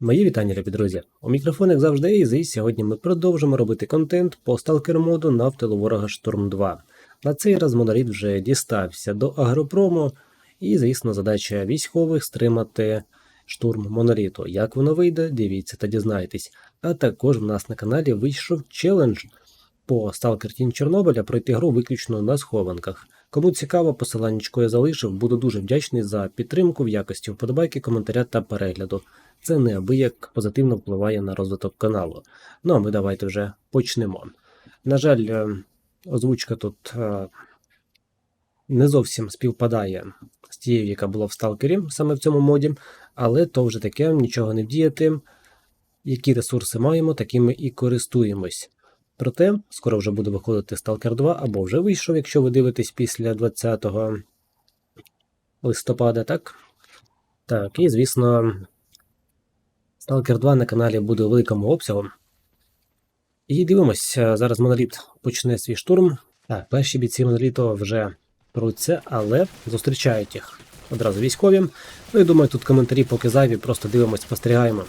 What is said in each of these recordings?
Мої вітання, любі друзі. У мікрофон, як завжди, і сьогодні ми продовжимо робити контент по сталкер моду на втилу ворога Штурм 2. На цей раз моноліт вже дістався до агропрому, і, звісно, задача військових стримати штурм моноліту. Як воно вийде, дивіться та дізнайтесь. А також в нас на каналі вийшов челендж по Stalker Team Чорнобиля пройти гру виключно на схованках. Кому цікаво, посиланнячко я залишив, буду дуже вдячний за підтримку в якості вподобайки, коментаря та перегляду. Це неабияк позитивно впливає на розвиток каналу. Ну а ми давайте вже почнемо. На жаль, е, озвучка тут е, не зовсім співпадає з тією, яка була в сталкері саме в цьому моді, але то вже таке, нічого не вдіяти. Які ресурси маємо, такими і користуємось. Проте, скоро вже буде виходити Stalker 2, або вже вийшов, якщо ви дивитесь після 20 листопада, так? Так, і звісно, Stalker 2 на каналі буде великому обсягу. І дивимось, зараз моноліт почне свій штурм. Так, перші бійці моноліту вже пруться, але зустрічають їх одразу військові. Ну і думаю, тут коментарі поки зайві, просто дивимось, спостерігаємо.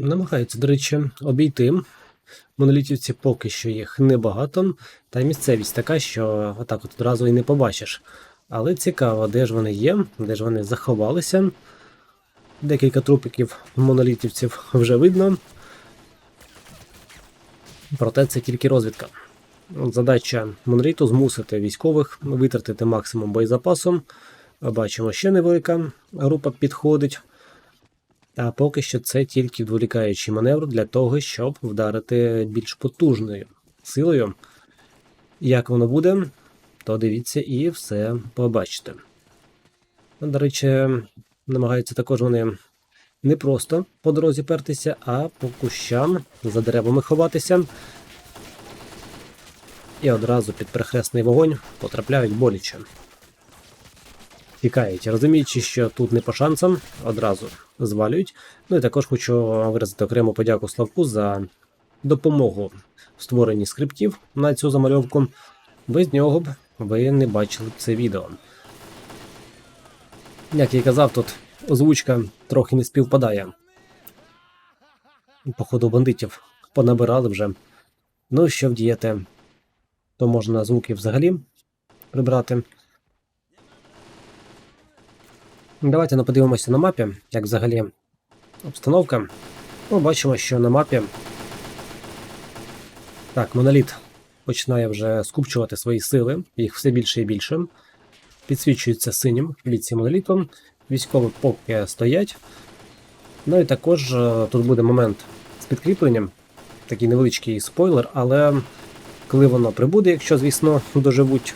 Намагаються, до речі, обійти. Монолітівці поки що їх небагато, та місцевість така, що отак от одразу і не побачиш. Але цікаво, де ж вони є, де ж вони заховалися. Декілька трупиків монолітівців вже видно. Проте це тільки розвідка. Задача моноліту змусити військових витратити максимум боєзапасу. Бачимо, ще невелика група підходить. А поки що це тільки відволікаючий маневр для того, щоб вдарити більш потужною силою. Як воно буде, то дивіться і все побачите. До речі, намагаються також вони не просто по дорозі пертися, а по кущам за деревами ховатися. І одразу під перехресний вогонь потрапляють боляче. Тікають, розуміючи, що тут не по шансам, одразу звалюють. Ну і також хочу виразити окрему подяку Славку за допомогу в створенні скриптів на цю замальовку. Без нього б ви не бачили б це відео. Як я і казав, тут озвучка трохи не співпадає. Походу, бандитів понабирали вже. Ну, що вдіяти, то можна звуки взагалі прибрати. Давайте ну, подивимося на мапі, як взагалі обстановка. Ми бачимо, що на мапі так, моноліт починає вже скупчувати свої сили, їх все більше і більше. Підсвічується синім від ці моноліту. Військові поки стоять. Ну і також е, тут буде момент з підкріпленням, такий невеличкий спойлер, але коли воно прибуде, якщо, звісно, доживуть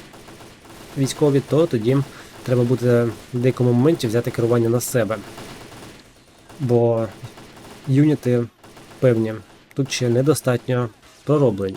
військові, то тоді треба буде в деякому моменті взяти керування на себе. Бо юніти певні тут ще недостатньо пророблені.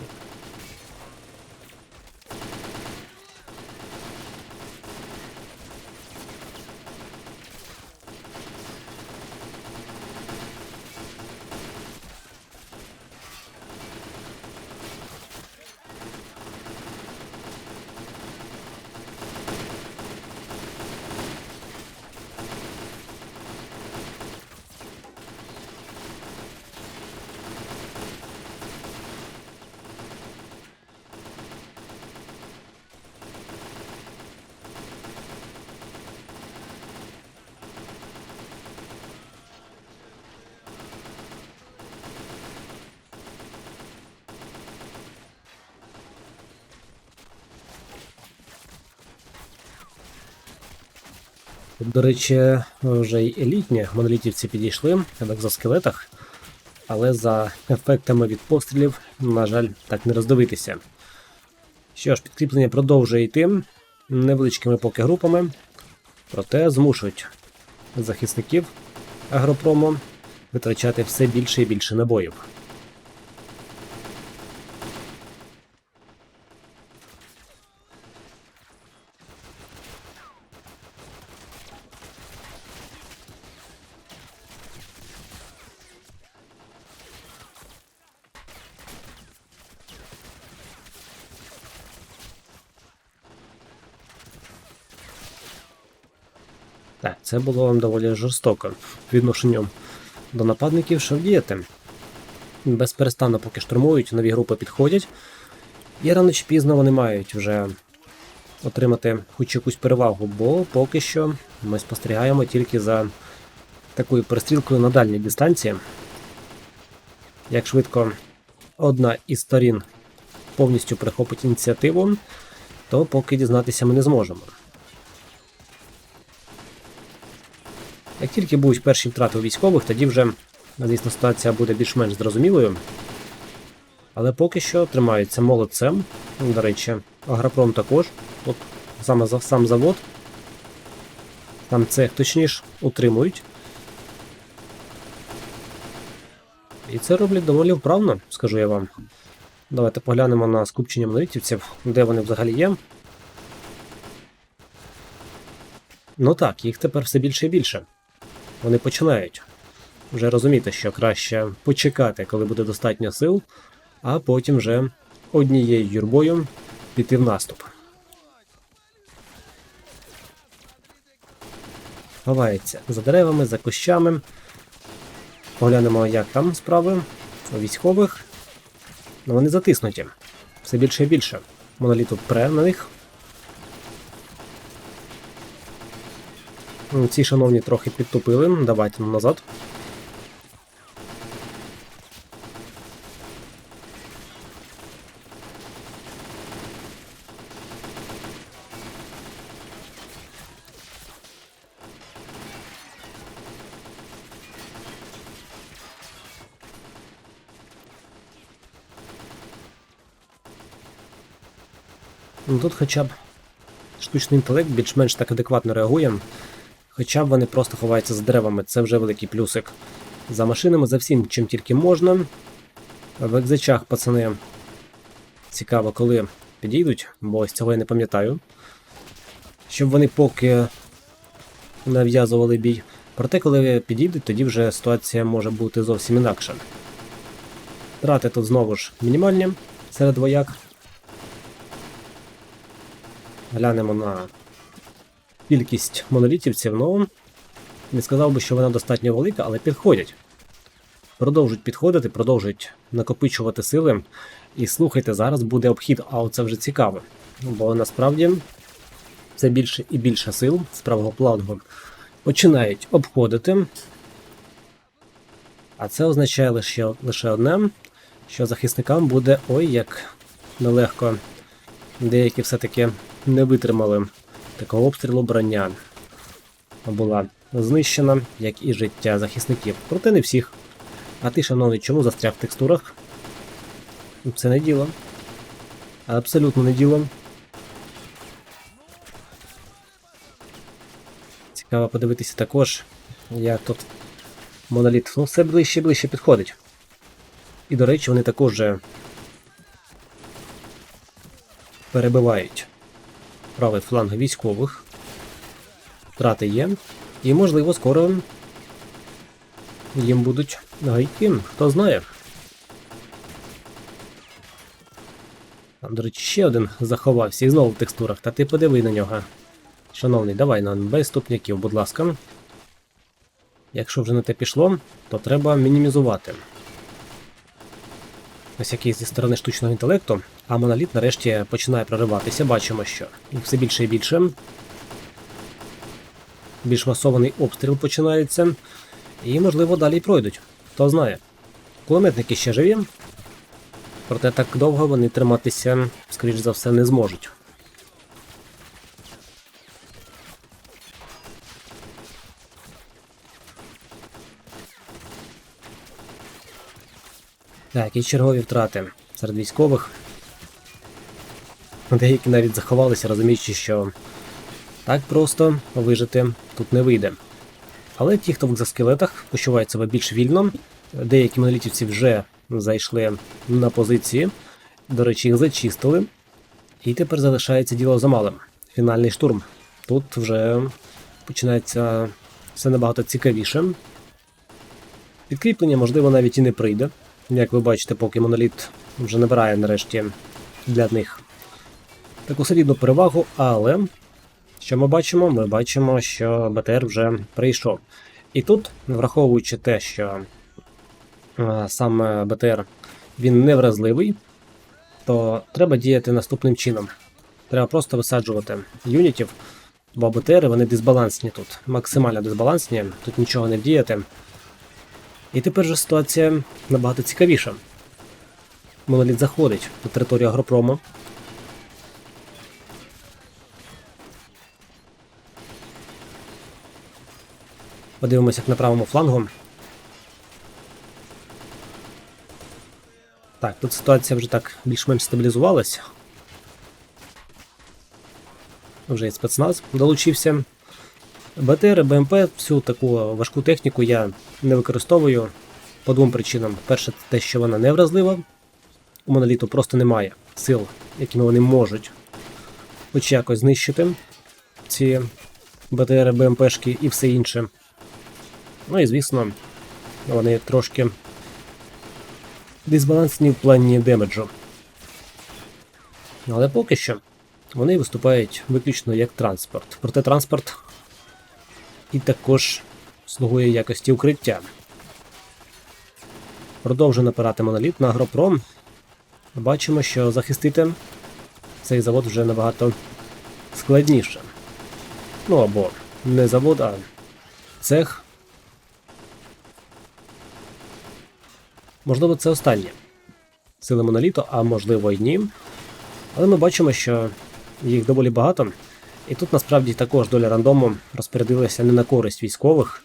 До речі, вже й елітні монолітівці підійшли в екзоскелетах, але за ефектами від пострілів, на жаль, так не роздивитися. Що ж, підкріплення продовжує йти невеличкими поки групами, проте змушують захисників агропрому витрачати все більше і більше набоїв. Це було доволі жорстоко відношенню до нападників, що вдіяти. Безперестанно поки штурмують, нові групи підходять, і рано чи пізно вони мають вже отримати хоч якусь перевагу, бо поки що ми спостерігаємо тільки за такою перестрілкою на дальній дистанції. Як швидко одна із сторін повністю прихопить ініціативу, то поки дізнатися ми не зможемо. Як тільки будуть перші втрати у військових, тоді вже, звісно, ситуація буде більш-менш зрозумілою. Але поки що тримаються молодцем. До речі, Агропром також. От саме сам завод. Там цех точніше утримують. І це роблять доволі вправно, скажу я вам. Давайте поглянемо на скупчення монолітівців, де вони взагалі є. Ну так, їх тепер все більше і більше. Вони починають вже розуміти, що краще почекати, коли буде достатньо сил, а потім вже однією юрбою піти в наступ. Ховається за деревами, за кущами. Поглянемо, як там справи у військових. Ну, вони затиснуті. Все більше і більше. Моноліту пре на них. Ці шановні трохи підтупили. Давайте назад. Ну тут хоча б штучний інтелект більш-менш так адекватно реагує. Хоча б вони просто ховаються з деревами, це вже великий плюсик. За машинами, за всім, чим тільки можна. В екзачах, пацани, цікаво, коли підійдуть, бо ось цього я не пам'ятаю. Щоб вони поки нав'язували бій. Проте, коли підійдуть, тоді вже ситуація може бути зовсім інакша. Трати тут знову ж мінімальні серед вояк. Глянемо на кількість монолітівців, ну не сказав би, що вона достатньо велика, але підходять. Продовжують підходити, продовжують накопичувати сили. І слухайте, зараз буде обхід, а це вже цікаво. Бо насправді все більше і більше сил з правого плану починають обходити. А це означає лише, лише одне, що захисникам буде ой як нелегко. Деякі все-таки не витримали такого обстрілу броня. Була знищена, як і життя захисників. Проте не всіх. А ти, шановний, чому застряг в текстурах? Це не діло. Абсолютно не діло. Цікаво подивитися також, як тут моноліт ну, все ближче і ближче підходить. І, до речі, вони також перебивають правий фланг військових. Втрати є. І, можливо, скоро їм будуть гайки, хто знає. Там, до речі, ще один заховався і знову в текстурах, та ти подиви на нього. Шановний, давай нам без ступняків, будь ласка. Якщо вже на те пішло, то треба мінімізувати. Ось який зі сторони штучного інтелекту, а моноліт нарешті починає прориватися. Бачимо, що все більше і більше. Більш масований обстріл починається. І, можливо, далі й пройдуть. Хто знає. Кулеметники ще живі. Проте так довго вони триматися, скоріш за все, не зможуть. Так, і чергові втрати серед військових. Деякі навіть заховалися, розуміючи, що так просто вижити тут не вийде. Але ті, хто в екзоскелетах, почувають себе більш вільно. Деякі монолітівці вже зайшли на позиції. До речі, їх зачистили. І тепер залишається діло за малим. Фінальний штурм. Тут вже починається все набагато цікавіше. Підкріплення, можливо, навіть і не прийде. Як ви бачите, поки моноліт вже набирає нарешті для них таку солідну перевагу, але Що ми бачимо? Ми бачимо, що БТР вже прийшов. І тут, враховуючи те, що е, саме БТР він не вразливий, то треба діяти наступним чином. Треба просто висаджувати юнітів, бо БТРи вони дисбалансні тут, максимально дисбалансні, тут нічого не вдіяти. І тепер же ситуація набагато цікавіша. Моноліт заходить на територію агропрому. Подивимося, як на правому флангу. Так, тут ситуація вже так більш-менш стабілізувалась. Вже і спецназ долучився. БТР, БМП, всю таку важку техніку я не використовую по двом причинам. Перше, те, що вона не вразлива. У моноліту просто немає сил, якими вони можуть хоч якось знищити ці БТР, БМПшки і все інше. Ну і звісно, вони трошки дисбалансні в плані демеджу. Але поки що вони виступають виключно як транспорт. Проте транспорт і також слугує якості укриття. Продовжує напирати моноліт на агропром. Бачимо, що захистити цей завод вже набагато складніше. Ну або не завод, а цех. Можливо, це останнє сили моноліту, а можливо й ні. Але ми бачимо, що їх доволі багато. І тут насправді також доля рандому розпорядилася не на користь військових.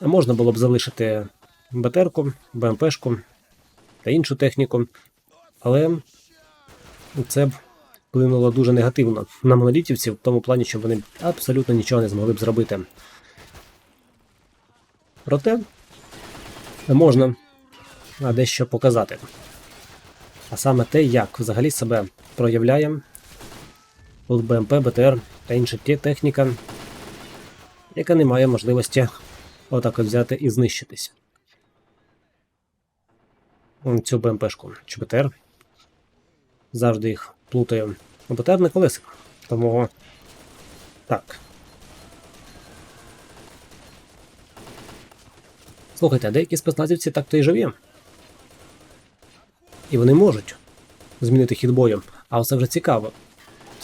Можна було б залишити БТРку, БМПшку та іншу техніку, але це б вплинуло дуже негативно на монолітівців, в тому плані, що вони абсолютно нічого не змогли б зробити. Проте можна дещо показати. А саме те, як взагалі себе проявляє БМП, БТР та інша техніка, яка не має можливості отак от взяти і знищитись. Цю БМПшку чи БТР. Завжди їх плутаю. БТР не колесик. Тому так. Слухайте, а деякі спецназівці так то й живі. І вони можуть змінити хід бою. А оце вже цікаво.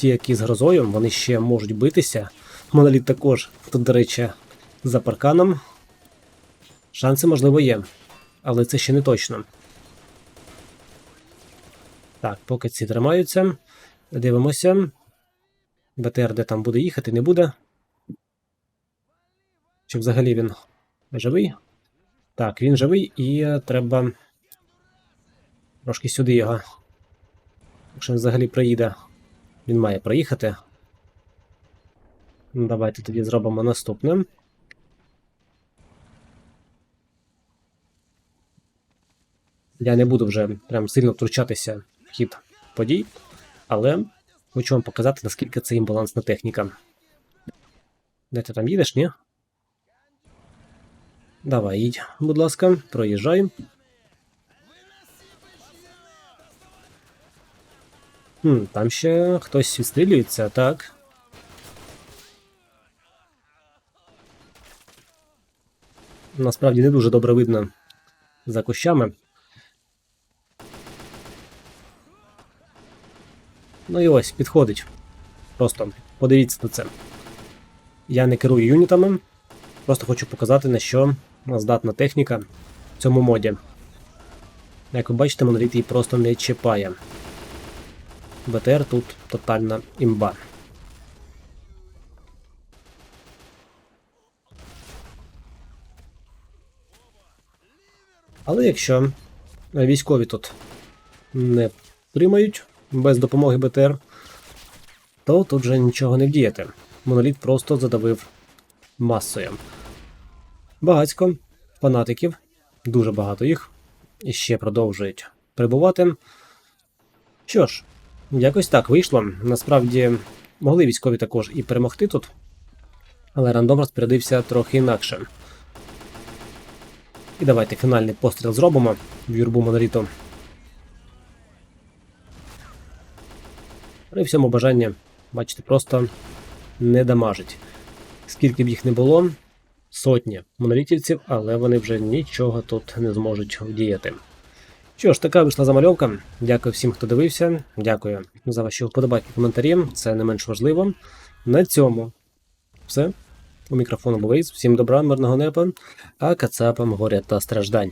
Ті, які з грозою, вони ще можуть битися. Моноліт також, тут, до речі, за парканом. Шанси, можливо, є, але це ще не точно. Так, поки ці тримаються. Дивимося. БТР де там буде їхати, не буде. Чи взагалі він живий? Так, він живий і треба трошки сюди його. Якщо він взагалі приїде, він має проїхати. Ну, Давайте тоді зробимо наступним. Я не буду вже прям сильно втручатися в хід подій, але хочу вам показати, наскільки це імбалансна техніка. Де ти там їдеш, ні? Давай, їдь, будь ласка, проїжджай. Хм, Там ще хтось відстрілюється, так. Насправді не дуже добре видно за кущами. Ну і ось, підходить. Просто подивіться на це. Я не керую юнітами, просто хочу показати, на що здатна техніка в цьому моді. Як ви бачите, моноліт її просто не чіпає. БТР тут тотальна імба. Але якщо військові тут не приймають без допомоги БТР, то тут вже нічого не вдіяти. Моноліт просто задавив масою. Багацько фанатиків, дуже багато їх, і ще продовжують прибувати. Що ж, якось так вийшло. Насправді могли військові також і перемогти тут, але рандом розпорядився трохи інакше. І давайте фінальний постріл зробимо в юрбу моноліту. При всьому бажанні, бачите, просто не дамажить. Скільки б їх не було, сотні монолітівців, але вони вже нічого тут не зможуть вдіяти. Що ж, така вийшла замальовка. Дякую всім, хто дивився. Дякую за ваші вподобайки коментарі. Це не менш важливо. На цьому все. У мікрофону був Ейс. Всім добра, мирного неба, а кацапам горя та страждань.